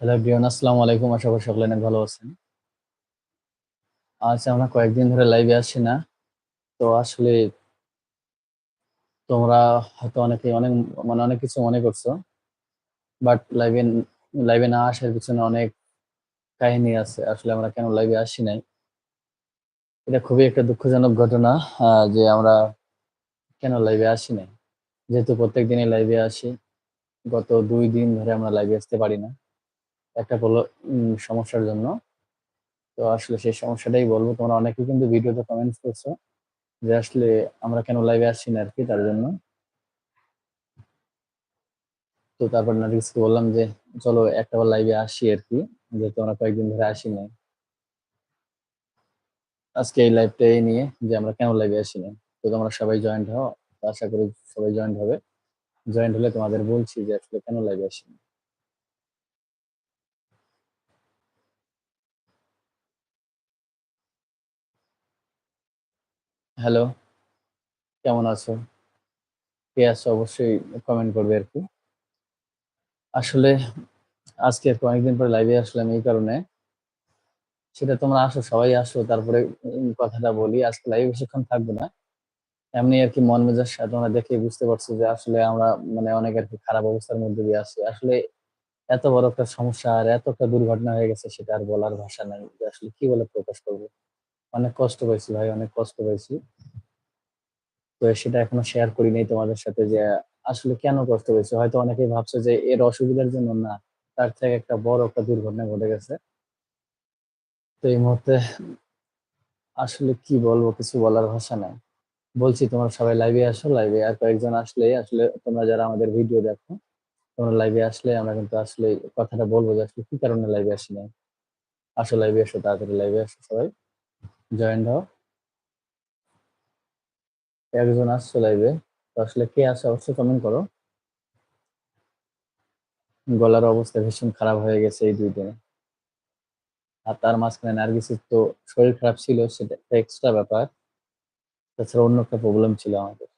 Hello everyone আসসালামু আলাইকুম। আশা করি সকলে অনেক ভালো আছেন। আজ আমরা কয়েকদিন ধরে লাইভে আসি না। তো আসলে তোমরা হয়তো অনেকে অনেক মানে অনেক কিছু মনে করছ। বাট লাইভে লাইভে না আসার পিছনে অনেক কাহিনী আছে। আসলে আমরা কেন লাইভে আসি নাই? এটা খুবই একটা দুঃখজনক ঘটনা যে আমরা কেন লাইভে আসি নাই? যেহেতু প্রত্যেক দিনই লাইভে আসি। গত দুই দিন ধরে আমরা লাইভে আসতে পারি না। একটা উম, সমস্যার জন্য। তো আসলে সেই সমস্যাটাই বলব। তোমরা অনেকে কিন্তু ভিডিওতে কমেন্টস করছ যে আসলে আমরা কেন লাইভে আসছি না আর কি তার জন্য। তো তারপর নার্গিসকে বললাম যে চলো একটা বার লাইভে আসি আর কি যে তোমরা কয়েকদিন ধরে আসি নাই। আজকে এই লাইভটাই নিয়ে যে আমরা কেন লাইভে আসি না তো তোমরা সবাই জয়েন্ট হও। আশা করি সবাই জয়েন্ট হবে। জয়েন্ট হলে তোমাদের বলছি যে আসলে কেন লাইভে আসি না হ্যালো কেমন আছো? কে আছো? অবশ্যই কমেন্ট করবে আর কি। আসলে, আজকে আর পরে লাইভে আসলাম এই কারণে। সেটা তোমরা আসো, সবাই আসো, তারপরে কথাটা বলি। আজকে লাইভে বেশিক্ষণ থাকব না। এমনি আর কি মন মেজাজ তোমরা দেখে বুঝতে পারছ যে আসলে আমরা মানে অনেক আর কি খারাপ অবস্থার মধ্যে দিয়ে আছি আসলে এত বড় একটা সমস্যা আর এত একটা দুর্ঘটনা হয়ে গেছে, সেটা আর বলার ভাষা নাই আসলে কি বলে প্রকাশ করব। অনেক কষ্ট পাইছি ভাই, অনেক কষ্ট পাইছি। তো সেটা এখনও শেয়ার করি নাই তোমাদের সাথে যে আসলে কেন কষ্ট পেয়েছে হয়তো অনেকেই ভাবছে যে এর অসুবিধার জন্য না, তার থেকে একটা বড় একটা দুর্ঘটনা ঘটে গেছে। তো এই মুহূর্তে আসলে কি বলব, কিছু বলার ভাষা নাই। বলছি, তোমরা সবাই লাইভে আসো লাইভে আর কয়েকজন আসলে আসলে তোমরা যারা আমাদের ভিডিও দেখো, তোমরা লাইভে আসলে আমরা কিন্তু আসলে কথাটা বলব যে আসলে কি কারণে লাইভে আসি নাই? আসো লাইভে আসো, তাড়াতাড়ি লাইভে আসো সবাই। জয়েন্ট হও একজন আসছো লাইভে তো আসলে কে আসে অবশ্যই কমেন্ট করো। গলার অবস্থা ভীষণ খারাপ হয়ে গেছে এই দুই দিনে। আর তার মাঝখানে নার্গিসের তো শরীর খারাপ ছিল, সেটা এক্সট্রা ব্যাপার। তাছাড়া অন্য একটা প্রবলেম ছিল আমাদের।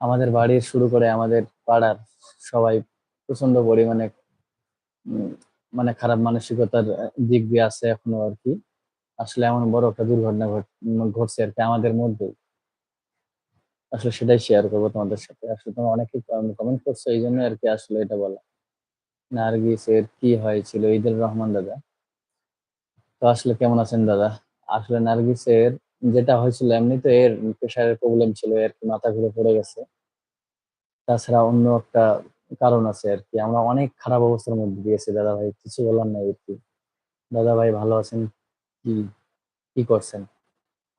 আমাদের বাড়ির শুরু করে আমাদের পাড়ার সবাই প্রচণ্ড পরিমাণে মানে খারাপ মানসিকতার দিক দিয়ে আছে এখনও আর কি। আসলে এমন বড় একটা দুর্ঘটনা ঘট- ঘটছে আর কি আমাদের মধ্যে আসলে সেটাই শেয়ার করব তোমাদের সাথে। আসলে তোমরা অনেকে কমেন্ট করছ, এই জন্য আর কি আসলে এটা বলা। নার্গিসের কি হয়েছিল? ঈদুর রহমান দাদা। তো আসলে কেমন আছেন দাদা? আসলে নার্গিসের যেটা হয়েছিল এমনি তো এর প্রেশারের প্রবলেম ছিল, এর মাথা ঘুরে পড়ে গেছে। তাছাড়া অন্য একটা কারণ আছে আর কি। আমরা অনেক খারাপ অবস্থার মধ্যে দিয়েছি দাদা ভাই কিছু বলার নাই আর কি। দাদা ভাই ভালো আছেন? কি কি করছেন?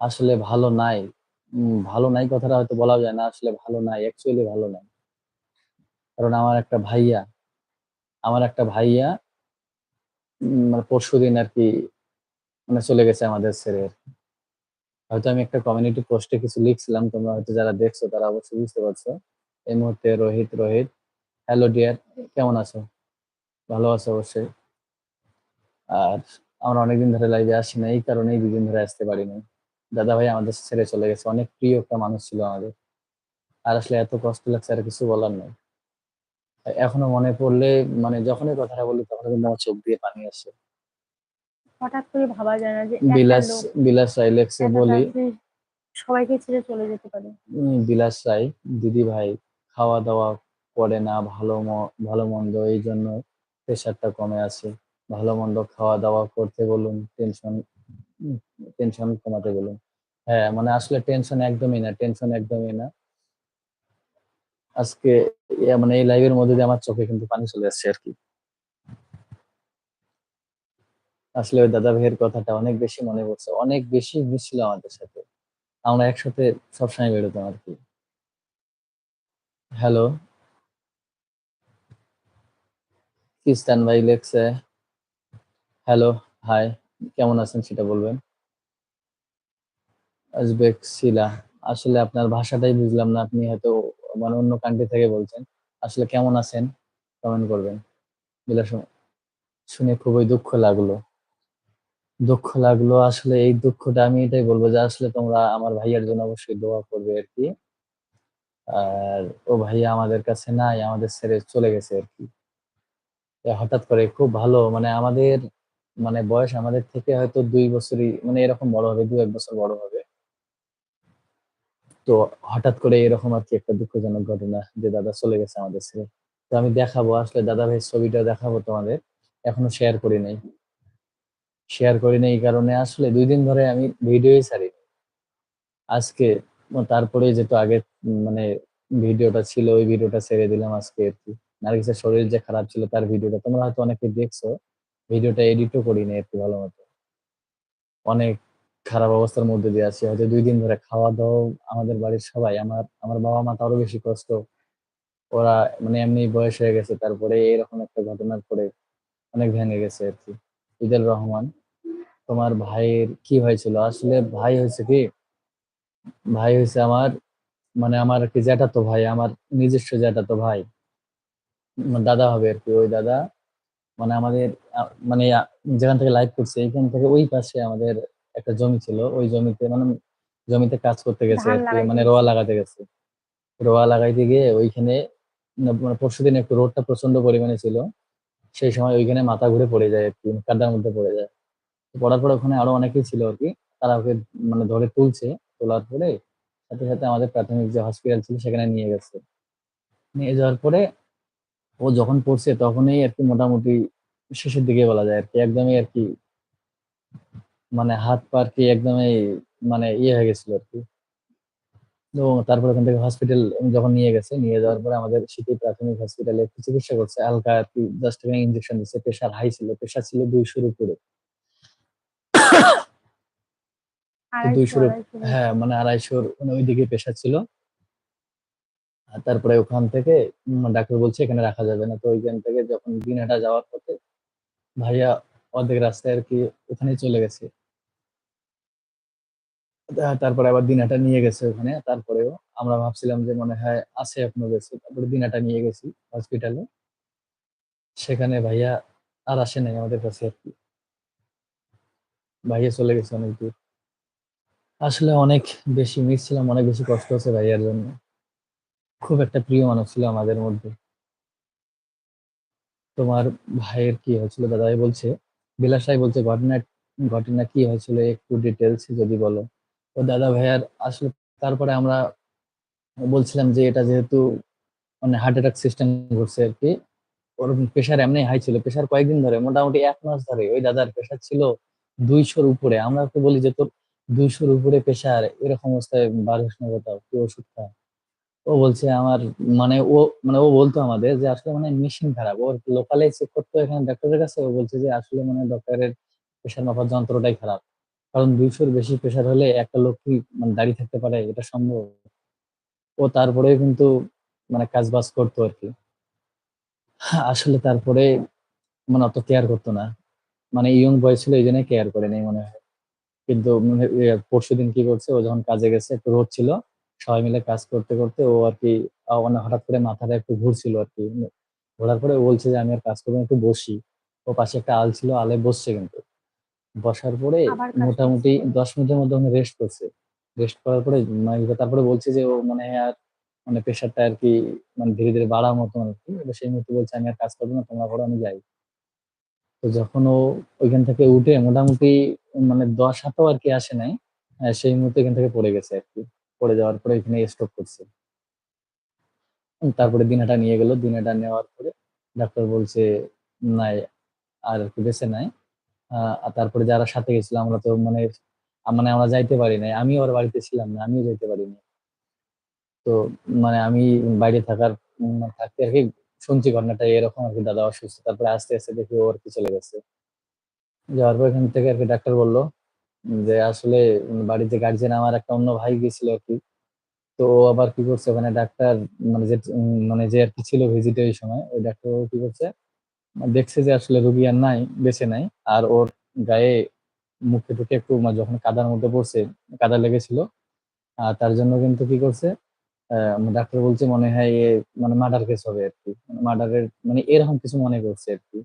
আসলে ভালো নাই। ভালো নাই কথাটা হয়তো বলা যায় না। আসলে ভালো নাই অ্যাকচুয়ালি ভালো নাই। কারণ আমার একটা ভাইয়া, আমার একটা ভাইয়া মানে পরশুদিন আর কি মানে চলে গেছে আমাদের ছেড়ে আর কি। হয়তো আমি একটা কমিউনিটি পোস্টে কিছু লিখছিলাম, তোমরা হয়তো যারা দেখছ তারা অবশ্যই বুঝতে পারছ। এই মুহূর্তে রোহিত রোহিত। হ্যালো ডিয়ার কেমন আছো? ভালো আছো অবশ্যই। আর আমরা অনেকদিন ধরে লাইভে আসি না এই কারণেই দুদিন ধরে আসতে পারি না দাদা ভাই আমাদের ছেড়ে চলে গেছে অনেক প্রিয় একটা মানুষ ছিল আমাদের। আর আসলে এত কষ্ট লাগছে আর কিছু বলার নেই। এখনও মনে পড়লে মানে যখনই কথাটা বলি তখন কিন্তু আমার চোখ দিয়ে পানি আসে। হঠাৎ করে ভাবা যায় না যে বিলাস বিলাস রাইলেক্সে বলি। সবাইকে ছেড়ে চলে যেতে পারে। বিলাস রাই দিদি ভাই খাওয়া দাওয়া করে না, ভালো ভালো মন্দ, এই জন্য প্রেশারটা কমে আছে। ভালো মন্দ খাওয়া দাওয়া করতে বলুন টেনশন টেনশন কমাতে বলুন। হ্যাঁ মানে আসলে টেনশন একদমই না টেনশন একদমই না। আজকে মানে এই লাইভের মধ্যে দিয়ে আমার চোখে কিন্তু পানি চলে আসছে আর কি। আসলে ওই দাদা ভাইয়ের কথাটা অনেক বেশি মনে পড়ছে, অনেক বেশি মিশছিল আমাদের সাথে। আমরা একসাথে সবসময় বেরোতাম আর কি। হ্যালো? খ্রিস্টান ভাই লেখছে হ্যালো হাই কেমন আছেন সেটা বলবেন? আজবেক, শিলা, আসলে আপনার ভাষাটাই বুঝলাম না, আপনি হয়তো মানে অন্য কান্ট্রি থেকে বলছেন। আসলে কেমন আছেন? কমেন্ট করবেন। বিলাস, শুনে খুবই দুঃখ লাগল। দুঃখ লাগল, আসলে এই দুঃখটা আমি এটাই বলব যে, আসলে তোমরা আমার ভাইয়ার জন্য অবশ্যই দোয়া করবে আর কি। আর ও ভাইয়া আমাদের কাছে নাই, আমাদের ছেড়ে চলে গেছে আর কি। হঠাৎ করে খুব ভালো মানে আমাদের মানে বয়স আমাদের থেকে হয়তো দুই বছরই মানে এরকম বড় হবে, ২-১ বছর বড় হবে। তো হঠাৎ করে এরকম আর কি একটা দুঃখজনক ঘটনা যে দাদা চলে গেছে আমাদের ছেড়ে। তো আমি দেখাবো আসলে দাদা ভাই ছবিটা দেখাবো তোমাদের। এখনও শেয়ার করি নাই। শেয়ার করি নাই এই কারণে আসলে দুই দিন ধরে আমি ভিডিওই ছাড়িনি। আজকে তারপরে যেহেতু আগের মানে ভিডিওটা ছিল ওই ভিডিওটা ছেড়ে দিলাম আজকে আরকি। নার্গিসের শরীর যে খারাপ ছিল তার ভিডিওটা তোমরা হয়তো অনেকে দেখছ। ভিডিওটা এডিটও করি নাই ভালো মতো অনেক খারাপ অবস্থার মধ্যে দিয়ে আছি। হয়তো দুই দিন ধরে খাওয়া দাওয়া আমাদের বাড়ির সবাই আমার, আমার বাবা-মা তারও বেশি কষ্ট। ওরা মানে এমনি বয়স হয়ে গেছে। তারপরে এরকম একটা ঘটনার পরে অনেক ভেঙে গেছে আর কি ঈদের রহমান, তোমার ভাইয়ের কি হয়েছিল? আসলে ভাই হয়েছে কি ভাই হইছে আমার মানে আমার আরকি জ্যাঠাতো ভাই, আমার নিজস্ব জ্যাঠাতো ভাই। উম দাদা হবে আর কি ওই দাদা মানে আমাদের মানে যেখান থেকে লাইভ করছে এইখান থেকে ওই পাশে আমাদের একটা জমি ছিল। ওই জমিতে মানে জমিতে কাজ করতে গেছে মানে রোয়া লাগাতে গেছে। রোয়া লাগাইতে গিয়ে ওইখানে মানে পরশুদিন একটু রোদটা প্রচণ্ড পরিমাণে ছিল। সেই সময় ওইখানে মাথা ঘুরে পড়ে যায় আরকি। কাদার মধ্যে পড়ে যায়। পড়ার পর ওখানে আরও অনেকেই ছিল আরকি। তারা ওকে মানে ধরে তুলছে। তোলার পরে সাথে, সাথে আমাদের প্রাথমিক যে হসপিটাল ছিল সেখানে নিয়ে গেছে। নিয়ে যাওয়ার পরে ও যখন পড়ছে তখনই আরকি মোটামুটি শেষের দিকে বলা যায় আরকি। একদমই আরকি মানে হাত-পা আর কি একদমই মানে ইয়ে হয়ে গেছিল আরকি। তো তারপরে ওখান থেকে হসপিটাল যখন নিয়ে গেছে, নিয়ে যাওয়ার পরে আমাদের সিটি প্রাথমিক হসপিটালে একটু চিকিৎসা করছে। হালকা আরকি জাস্ট এখানে ইনজেকশন দিছে। প্রেশার হাই ছিল। প্রেশার ছিল ২০০ র উপরে। তো ২৫০, ২০০ র ২৫০ বলছে। হ্যাঁ, মানে ২৫০ র মানে ওইদিকে প্রেশার ছিল। তারপরে ওখান থেকে ডাক্তার বলছে এখানে রাখা যাবে না। তো ওইখান থেকে যখন দিনহাটা যাওয়ার পথে ভাইয়া অর্ধেক রাস্তায় আর কি ওখানে চলে গেছে। তারপরে আবার দিনহাটা নিয়ে গেছে ওখানে। তারপরেও আমরা ভাবছিলাম যে মনে হয় আছে এখনও বেঁচে। তারপরে দিনহাটা নিয়ে গেছি হসপিটালে। সেখানে ভাইয়া আর আসে নাই আমাদের কাছে আর কি ভাইয়া চলে গেছে অনেক দূর। আসলে অনেক বেশি মিস ছিলাম, অনেক বেশি কষ্ট হচ্ছে ভাইয়ার জন্য। খুব একটা প্রিয় মানুষ ছিল আমাদের মধ্যে। তোমার ভাইয়ের কি হয়েছিল দাদাভাই বলছে, বিলাসাই বলছে ঘটনা ঘটনা কি হয়েছিল একটু ডিটেলস যদি বলো। তো দাদা ভাইয়ার আসলে তারপরে আমরা বলছিলাম যে এটা যেহেতু মানে হার্ট অ্যাটাক সিস্টেম ঘটছে আরকি। ওর প্রেশার এমনি হাই ছিল। প্রেশার কয়েকদিন ধরে মোটামুটি এক মাস ধরে ওই দাদার প্রেশার ছিল দুইশোর উপরে। আমরা ওকে বলি যে, "তোর দুইশোর উপরে প্রেশার এরকম অবস্থায় বার কোথাও। তুই ওষুধ খা।" ও বলছে আমার মানে ও মানে ও বলতো আমাদের যে আসলে মানে মেশিন খারাপ। ওর লোকালে চেক করতো এখানে ডাক্তারের কাছে। ও বলছে যে আসলে মনে ডক্টরের প্রেশার মাপার যন্ত্রটাই খারাপ। কারণ দুইশোর বেশি প্রেশার হলে একটা লোক কি মানে দাঁড়িয়ে থাকতে পারে? এটা সম্ভব? ও তারপরেও কিন্তু মানে কাজ-বাজ করতো আর কি আসলে তারপরে মানে অত কেয়ার করতো না। মানে ইয়ং বয়স ছিল, এই জন্য কেয়ার করে নেই মনে হয়। কিন্তু মানে ইয়ে পরশুদিন কি করছে ও যখন কাজে গেছে, একটু রোদ ছিল। সবাই মিলে কাজ করতে, করতে ও আরকি আ মানে হঠাৎ করে মাথাটা একটু ঘুরছিল আরকি। ঘোরার পরে বলছে যে, "আমি আর কাজ করব না একটু বসি।" ও পাশে একটা আল ছিল, আলে বসছে কিন্তু। বসার পরে মোটামুটি দশ মিনিটের মধ্যে উনি রেস্ট করছে। রেস্ট করার পরে মানে তারপরে বলছে যে ও মনে হয় আর মানে প্রেশারটা আর কি মানে ধীরে, ধীরে বাড়ার মতন আরকি। এবার সেই মুহূর্তে বলছে, "আমি আর কাজ করব না। তোমরা করো আমি যাই।" তো যখন ও ওইখান থেকে উঠে মোটামুটি মানে ১০ হাতেও আরকি আসে নাই। সেই মুহূর্তে এখান থেকে পড়ে গেছে আরকি। পড়ে যাওয়ার পরে এখানে স্ট্রোক করছে। তারপরে দিনাটা নিয়ে গেল। দিনাটা নেওয়ার পরে ডাক্তার বলছে, "নাই আর আরকি বেঁচে নাই।" তারপরে যারা সাথে গেছিল আমরা তো মানে মানে আমরা যাইতে পারি নাই। আমিও ওর বাড়িতে ছিলাম না। আমিও যাইতে পারিনি। তো মানে আমি বাইরে থাকার উম থাকতে আরকি শুনছি ঘটনাটা এরকম আর কি দাদা অসুস্থ। তারপরে আস্তে, আস্তে দেখি ও আরকি চলে গেছে। যাওয়ার পর এখান থেকে আর কি ডাক্তার বলল যে আসলে বাড়িতে গার্জেন আমার একটা অন্য ভাই গেছিল আরকি। তো ও আবার কি করছে ওখানে ডাক্তার মানে যে মানে যে আর কি ছিল ভিজিটে ওই সময় ওই ডাক্তারবাবু কি করছে দেখছে যে আসলে রুগী আর নাই, বেঁচে নাই। আর ওর গায়ে মুখে-টুখে একটু মা যখন কাদার মধ্যে পড়ছে, কাদা লেগেছিল। আর তার জন্য কিন্তু কি করছে আ ডাক্তার বলছে মনে হয় মানে মার্ডার কেস হবে আরকি। মার্ডারের মানে এরকম কিছু মনে করছে আরকি।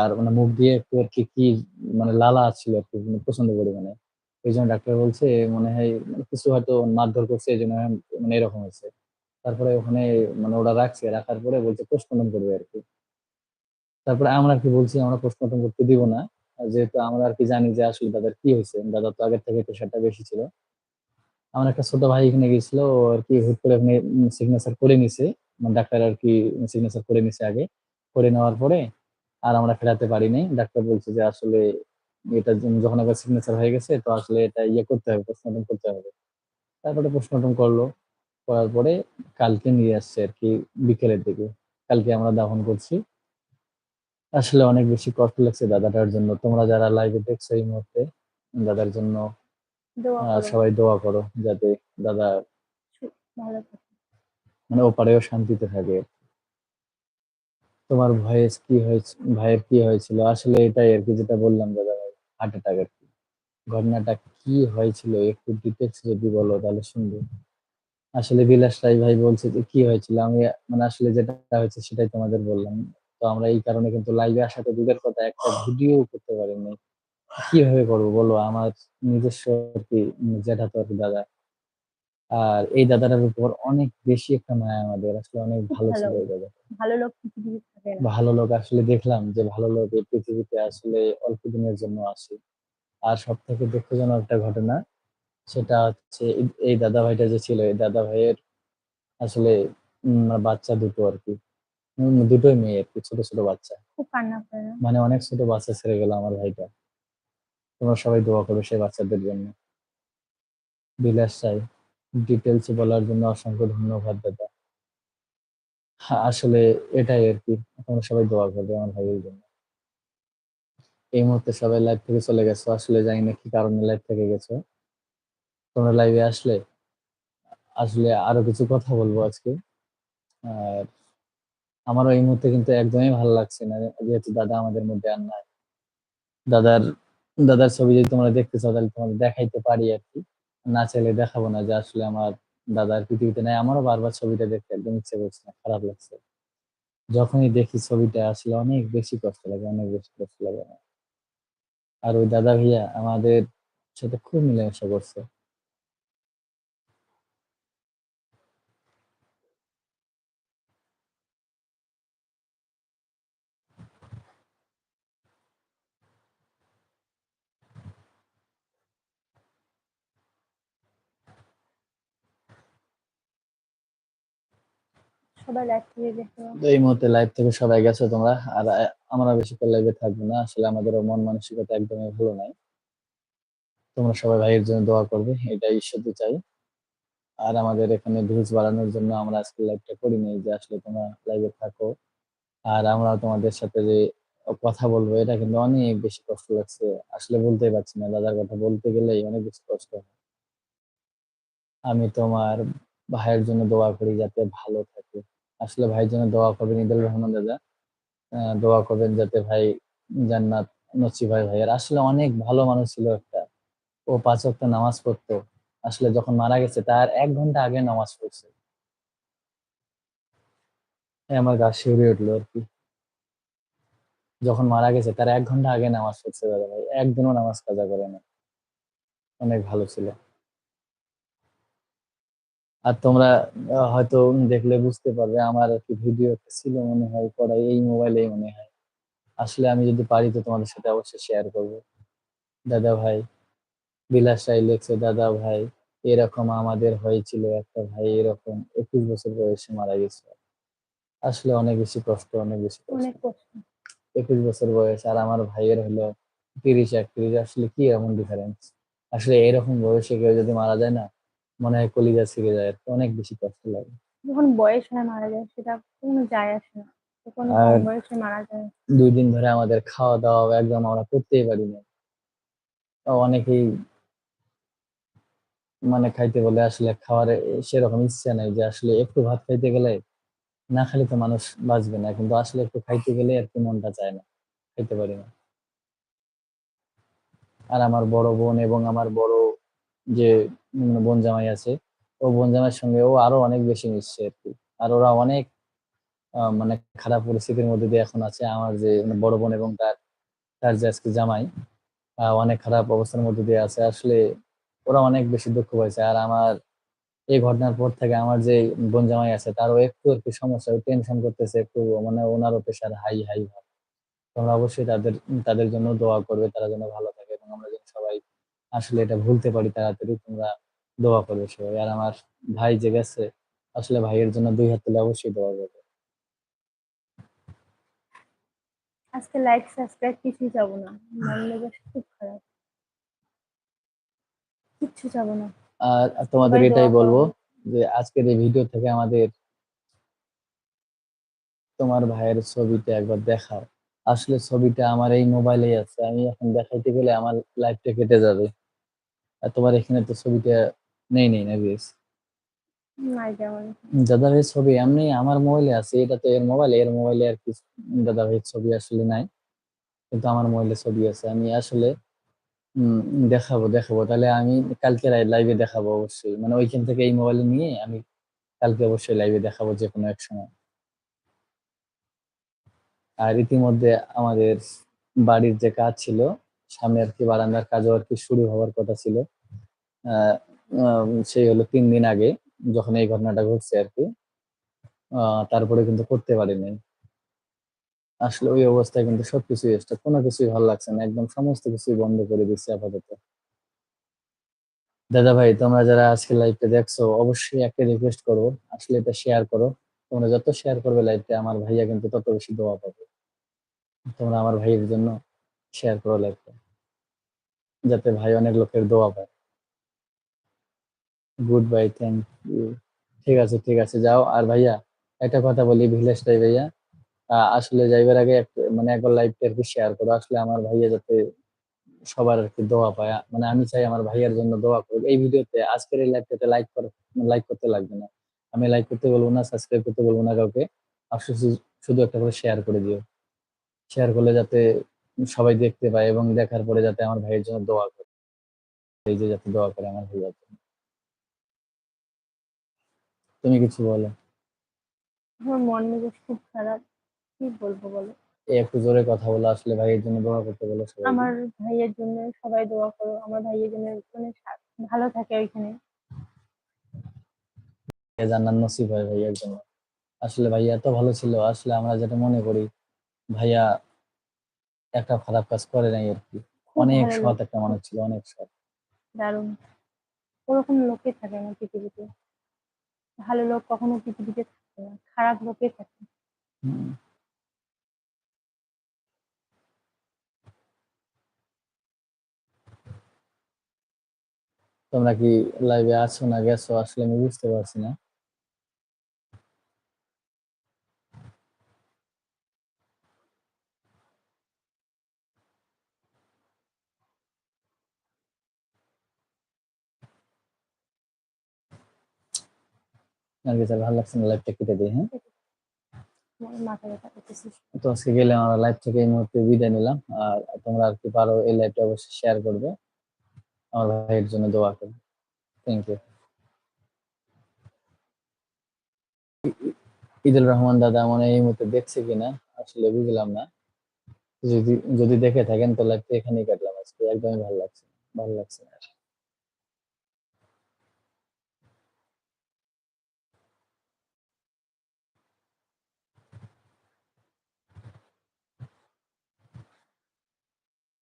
আর মানে মুখ দিয়ে একটু আর কি কি মানে লালা ছিল আসছিল আরকি প্রচণ্ড পরিমাণে। এইজন্য ডাক্তার বলছে, মনে হয় মানে কিছু হয়তো মারধর করছে এজন্য মানে এরকম হইছে। তারপরে ওখানে মানে ওরা রাখছে। রাখার পরে বলছে পোস্টমর্টম করবে আর কি তারপরে আমরা আর কি বলছি, আমরা পোস্টমর্টম করতে দিব না যেহেতু আমরা আর কি জানি যে আসলে দাদার কি হয়েছে, দাদা তো আগের থেকে প্রেশারটা বেশি ছিল আমার একটা ছোট ভাই এখানে গেছিল ও আর কি হুট করে সিগনেচার করে নিছে মানে ডাক্তার আর কি সিগনেচার করে নিছে আগে করে নেওয়ার পরে আর আমরা ফেরাতে পারি নাই। ডাক্তার বলছে যে আসলে এটা যখন একবার সিগনেচার হয়ে গেছে তো আসলে এটা ইয়ে করতে হবে পোস্টমর্টম করতে হবে। তারপরে পোস্টমর্টম করল করার পরে কালকে নিয়ে আসছে আর কি বিকেলের দিকে। কালকে আমরা দাফন করছি। আসলে অনেক বেশি কষ্ট লাগছে দাদাটার জন্য। তোমরা যারা লাইভে দেখছ এই মুহূর্তে দাদার জন্য সবাই দোয়া করো যাতে দাদা মানে ওপারেও শান্তিতে থাকে। তোমার ভয়েস কি হয়েছে, ভাইয়ের কি হয়েছিল? আসলে এটাই আর কি যেটা বললাম, দাদা ভাই হার্ট অ্যাটাক আর কি। ঘটনাটা কি হয়েছিল একটু ডিটেলস যদি বলো তাহলে শুনব। আসলে বিলাস রায় ভাই বলছে যে কি হয়েছিল? আমি মানে আসলে যেটা হয়েছে সেটাই তোমাদের বললাম। তো আমরা এই কারণে কিন্তু লাইভে আসাতে দূরের কথা, একটা ভিডিও করতে পারিনি। কীভাবে করব বলো? আমার নিজস্ব আর কি যেটা তো আর দাদা। আর এই দাদাটার উপর অনেক বেশি একটা মায়া আমাদের। আসলে অনেক ভালো। ছিল এই দাদা ভালো লোক ভালো লোক আসলে দেখলাম যে ভালো লোক এই পৃথিবীতে আসলে অল্প দিনের জন্য আসে। আর সব থেকে দুঃখজনক একটা ঘটনা সেটা হচ্ছে এই- দাদা ভাইটা যে ছিল এই দাদা ভাইয়ের আসলে উম, বাচ্চা দুটো আর কি। দুটোই মেয়ে আর কি ছোট ছোট বাচ্চা। মানে অনেক ছোট বাচ্চা ছেড়ে গেল আমার ভাইটা। তোমরা সবাই দোয়া করবে সেই বাচ্চাদের জন্য। বিলাস চাই। ডিটেলস বলার জন্য অসংখ্য ধন্যবাদ দাদা। হ্যাঁ, আসলে এটাই আর কি তোমরা সবাই দোয়া করবে আমার ভাইয়ের জন্য। এই মুহূর্তে সবাই লাইভ থেকে চলে গেছো আসলে জানি না কি কারণে লাইভ থেকে গেছো। তোমরা লাইভে আসলে আসলে আরও কিছু কথা বলব আজকে। আর আমারও এই মুহূর্তে কিন্তু একদমই ভালো লাগছে না যেহেতু দাদা আমাদের মধ্যে আর নাই। দাদার দাদার ছবি যদি তোমরা দেখতে চাও তাহলে তোমাদের দেখাইতে পারি আর কি। না চাইলে দেখাবো না যে আসলে আমার দাদার পৃথিবীতে নাই। আমারও বারবার ছবিটা দেখতে একদম ইচ্ছে করছে না খারাপ লাগছে। যখনই দেখি ছবিটা, আসলে অনেক বেশি কষ্ট লাগে, অনেক বেশি কষ্ট লাগে আর ওই দাদা ভাইয়া আমাদের সাথে খুব মিলেমিশা করছে। সবাই এই মুহূর্তে লাইভ থেকে সবাই গেছো তোমরা। আর আমরা বেশিক্ষণ লাইভে থাকব না। আসলে আমাদের মন মানসিকতা একদমই ভালো নাই। তোমরা সবাই ভাইয়ের জন্য দোয়া করবে, এটাই শুধু চাই। আর আমাদের এখানে ভিউজ বাড়ানোর জন্য আমরা আজকে লাইভটা করিনি যে আসলে তোমরা লাইভে থাকো। আর আমরা তোমাদের সাথে যে কথা বলব, এটা কিন্তু অনেক বেশি কষ্ট লাগছে। আসলে বলতেই পারছি না, দাদার কথা বলতে গেলেই অনেক বেশি কষ্ট হয়। আমি তোমার ভাইয়ের জন্য দোয়া করি যাতে ভালো থাকে। আসলে ভাইয়ের জন্য দোয়া করবেন, ঈদুল রহমান দাদা। দোয়া করবেন যাতে ভাই জান্নাত নসিব ভাই ভাইয়ের। আসলে অনেক ভালো মানুষ ছিল একটা। ও পাঁচ ওয়াক্ত নামাজ পড়তো। আসলে যখন মারা গেছে, তার এক ঘণ্টা আগে নামাজ পড়ছে। আমার গা শিউরে উঠল আর কি। যখন মারা গেছে, তার এক ঘণ্টা আগে নামাজ পড়ছে দাদা ভাই। একদিনও নামাজ কাজা করে না অনেক ভালো ছিল। আর তোমরা হয়তো দেখলে বুঝতে পারবে আমার আর কি ভিডিও ছিল মনে হয় করা এই মোবাইলেই মনে হয়। আসলে আমি যদি পারি তো তোমাদের সাথে অবশ্যই শেয়ার করব। দাদা ভাই বিলাস রায় লেখছে দাদা ভাই এরকম আমাদের হয়েছিল একটা ভাই এরকম একুশ বছর বয়সে মারা গেছে। আসলে অনেক বেশি কষ্ট অনেক বেশি কষ্ট। একুশ বছর বয়স আর আমার ভাইয়ের হলো তিরিশ একত্রিশ আসলে কি এমন ডিফারেন্স আসলে এরকম বয়সে কেউ যদি মারা যায় না মনে হয় কলিজা ছিঁড়ে যায় আর অনেক বেশি কষ্ট লাগে। যখন বয়স হয় মারা যায় সেটা কোনো যায় আসে না। আর- বয়সে মারা যায়। দুই দিন ধরে আমাদের খাওয়া দাওয়া একদম আমরা করতেই পারি না। অনেকেই মানে খাইতে বলে আসলে খাওয়ার সেরকম ইচ্ছা নাই যে আসলে একটু ভাত খাইতে গেলে না খেলে তো মানুষ বাঁচবে না কিন্তু আসলে একটু খাইতে গেলে আর কি মনটা চায় না খাইতে পারি না। আর আমার বড় বোন এবং আমার বড় যে বোন জামাই আছে, ও বোন জামাইয়ের সঙ্গে ও আরও অনেক বেশি মিশছে আর কি। আর ওরা অনেক মানে খারাপ পরিস্থিতির মধ্যে দিয়ে এখন আছে আমার যে মানে বড় বোন এবং তার তার যে আজকে জামাই অনেক খারাপ অবস্থার মধ্যে দিয়ে আছে। আসলে ওরা অনেক বেশি দুঃখ পাইছে। আর আমার এই ঘটনার পর থেকে আমার যে বোন জামাই আছে, তারও একটু একটু সমস্যা টেনশন করতেছে একটু মানে ওনারও প্রেশার হাই হাই ভাব। তোমরা অবশ্যই তাদের তাদের জন্য দোয়া করবে, তারা যেন ভালো থাকে এবং আমরা যেন সবাই আসলে এটা ভুলতে পারি তাড়াতাড়ি তোমরা দোয়া করবে সবাই। আর আমার ভাই যে গেছে আসলে ভাইয়ের জন্য দুই হাত তুলে অবশ্যই দোয়া করবে। আজকে লাইক সাবস্ক্রাইব কিছুই যাব না। মন মেজাজ খুব খারাপ। কিচ্ছু যাব না। আর তোমাদের এটাই বলব যে আজকের এই ভিডিও থেকে আমাদের তোমার ভাইয়ের ছবিটা একবার দেখাও। আসলে ছবিটা আমার এই মোবাইলেই আছে। আমি এখন দেখাইতে গেলে আমার লাইফটা কেটে যাবে। তোমার এখানে তো ছবিটা নেই নেই না বেশ দাদা ভাইয়ের ছবি এমনি আমার মোবাইলে আছে এটা তো এর মোবাইলে এর মোবাইলে আর কি দাদা ভাইয়ের ছবি আসলে নাই। কিন্তু আমার মোবাইলে ছবি আছে আমি আসলে দেখাবো দেখাবো। তাহলে আমি কালকে লাইভে দেখাবো অবশ্যই। মানে ওইখান থেকে এই মোবাইল নিয়ে আমি কালকে অবশ্যই লাইভে দেখাবো যে কোনো এক সময়। আর ইতিমধ্যে আমাদের বাড়ির যে কাজ ছিল সামনে আর কি বারান্দার কাজও আর কি শুরু হওয়ার কথা ছিল। সেই হলো তিন দিন আগে যখন এই ঘটনাটা ঘটছে আর কি। তারপরে কিন্তু করতে পারিনি। আসলে ওই অবস্থায় কিন্তু সবকিছু এক্সট্রা কোনো কিছুই ভালো লাগছে না, একদম সমস্ত কিছুই বন্ধ করে দিচ্ছি আপাতত। দাদা ভাই, তোমরা যারা আজকে লাইভটা দেখছ, অবশ্যই একটা রিকোয়েস্ট করব আসলে এটা শেয়ার করো। তোমরা যত শেয়ার করবে লাইভটা আমার ভাইয়া কিন্তু তত বেশি দোয়া পাবে। তোমরা আমার ভাইয়ের জন্য শেয়ার করো লাইভটা যাতে ভাই অনেক লোকের দোয়া পায়। গুড বাই থ্যাংক ইউ ঠিক আছে ঠিক আছে, যাও। আর ভাইয়া, একটা কথা বলি ভিলেজ ভাই ভাইয়া। আসলে যাইবার আগে মানে একবার লাইভটা আর কি শেয়ার করো। আসলে আমার ভাইয়া যাতে সবার আর কি দোয়া পায়। মানে আমি চাই আমার ভাইয়ার জন্য দোয়া করুক। এই ভিডিওতে, আজকের এই লাইভটাতে লাইক করে লাইক করতে লাগবে না। আমি লাইক করতে বলব না সাবস্ক্রাইব করতে বলব না কাউকে। শুধু- শুধু একটা করে শেয়ার করে দিও। শেয়ার করলে যাতে সবাই দেখতে পায় এবং দেখার পরে যাতে আমার ভাইয়ের জন্য দোয়া করে। এই যে যাতে দোয়া করে আমার ভাইয়ার জন্য। তুমি কিছু বলো। আমার মন মেজাজ খুব খারাপ। কি বলব বলো? এই একটু জোরে কথা বলো আসলে ভাইয়ের জন্য দোয়া করতে বলো সবাই। আমার ভাইয়ের জন্য সবাই দোয়া করো আমার ভাইয়ের জন্য মানে ভালো থাকে ওইখানে। জান্নাত নসিব হয় ভাইয়ার জন্য। আসলে ভাইয়া এত ভালো ছিল আসলে আমরা যেটা মনে করি ভাইয়া একটা খারাপ কাজ করে নাই আর কি। অনেক সৎ একটা মানুষ ছিল অনেক সৎ। দারুণ। ওরকম লোকে থাকে না পৃথিবীতে। ভালো লোক কখনো পৃথিবীতে থাকে না, খারাপ লোকে থাকে। তোমরা কি লাইভে আছো না গেছো? আসলে আমি বুঝতে পারছি না। কি ভালো লাগছে না লাইভটা কেটে দিই হ্যাঁ? তো আজকে গেলে আমরা লাইভ থেকে এই মুহূর্তে বিদায় নিলাম। আর তোমরা আর কি পারো এই লাইভটা অবশ্যই শেয়ার করবে। আমার ভাইয়ের জন্য দোয়া করবে। থ্যাংক ইউ ঈদুল রহমান দাদা মনে এই মুহূর্তে দেখছে কিনা? আসলে বুঝলাম না। যদি যদি দেখে থাকেন তো লাইভটা এখানেই কাটলাম আজকে। একদমই ভালো লাগছে ভালো লাগছে না।